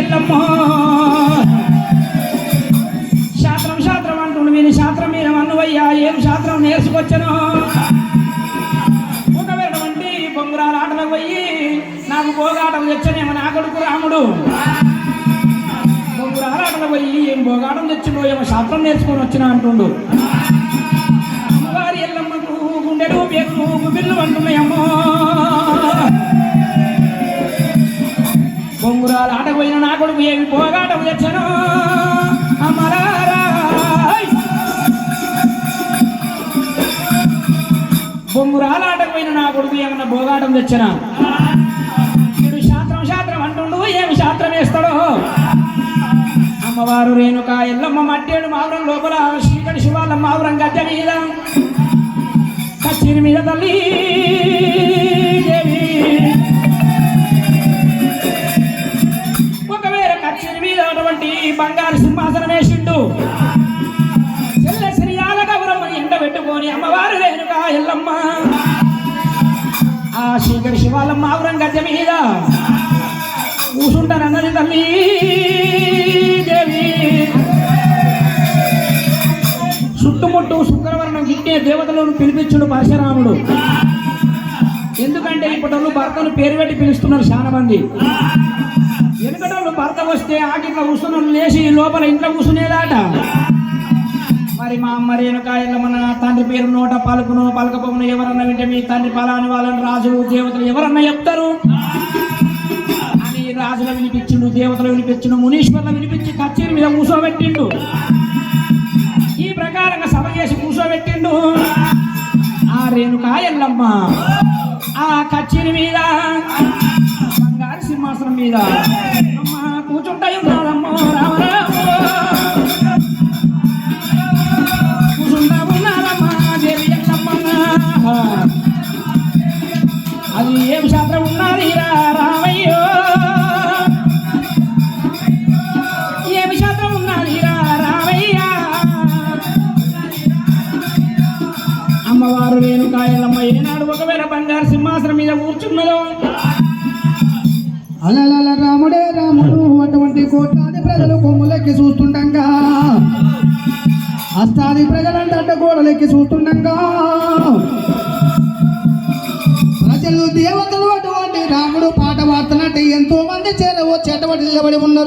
ఎల్లమ్మ. శాస్త్రం శాస్త్రం అంటుండు వీని శాస్త్రం మీరు అన్నువయ్యా ఏం శాస్త్రం నేర్చుకొచ్చను? ఒక వంటి బొంగురాల ఆటలకు పోయి నాకు భోగాటం తెచ్చనేమో నా కొడుకు రాముడు. బొంగురాల ఆటలకు పోయి ఏం భోగాటం తెచ్చిండో ఏమో శాస్త్రం నేర్చుకొని వచ్చిన అంటుండు. అమ్మవారి ఎల్లమ్మకు గుండెలు పేరు బిల్లు అంటున్నాయమ్మో. పోరాటం ఏమి పోరాటం తెచ్చను అమరారా పోయిన నా కొడుకు ఏమన్నా భోగాటం తెచ్చన? వీడు శాస్త్రం శాస్త్రం అంటుండు ఏమి శాస్త్రం వేస్తాడో అమ్మవారు రేణుక ఎల్లమ్మ మట్టేడు మావురం లోపల శ్రీకటి శివాలమ్మ మావురం గద్దె మీద కచ్చిరి మీద తల్లి బంగారు సింహాసనం వేసిండు. చెల్ల శ్రీయాల గౌరమ్మని ఎండ పెట్టుకొని అమ్మవారు రేణుక ఎల్లమ్మ. ఆ శ్రీకరి శివాలమ్మ ఆవురం గద్దె మీద కూసుంటానన్నది తల్లి దేవి. చుట్టుముట్టు శుక్రవర్ణం గిట్టే దేవతలను పిలిపించుడు పరశురాముడు ఎందుకంటే ఇప్పటి భర్తను పేరు పెట్టి పిలుస్తున్నారు చాలా మంది వెనుకటోళ్ళు భర్త వస్తే ఆకిట్లో కూర్చున్న లేచి లోపల ఇంట్లో కూర్చునేదాట మరి మా అమ్మ రేణుక మన తండ్రి పేరు నోట పలుకును పలకపోను ఎవరన్నా వింటే మీ తండ్రి పలాని వాళ్ళని రాజులు దేవతలు ఎవరన్నా చెప్తారు? అని రాజుల వినిపించిండు దేవతలు వినిపించిండు మునీశ్వర్లు వినిపించి కచేరి మీద కూర్చోబెట్టిండు ఈ ప్రకారంగా సభ చేసి కూర్చోబెట్టిండు ఆ రేణుక ఎల్లమ్మ ఆ కచేరి మీద సింహాసనం మీద. అమ్మ కూర్చుంటాయి ఉన్నారమ్మో రామరామో కూర్చుంటా ఉన్నారమ్మా దేవి ఎల్లమ్మ అది ఏం శాస్త్రం ఉన్నది? రా రామయ్యో. ఏమి శాస్త్రం ఉన్నది? రా రామయ్య. అమ్మవారు రేణుకాయలమ్మ ఏనాడు ఒకవేళ బంగారు సింహాసనం మీద కూర్చున్నదో? అలలల రాముడే రాముడు అటువంటి కోట్లాది ప్రజలు కొమ్ములెక్కి చూస్తుండగా అస్తాది ప్రజలంటే అడ్డగోడలెక్కి చూస్తుండగా ప్రజలు దేవతలు అటువంటి రాముడు పాట పాడుతున్నట్టు ఎంతో మంది చేరవచ్చి అటువంటి నిలబడి ఉన్నారు.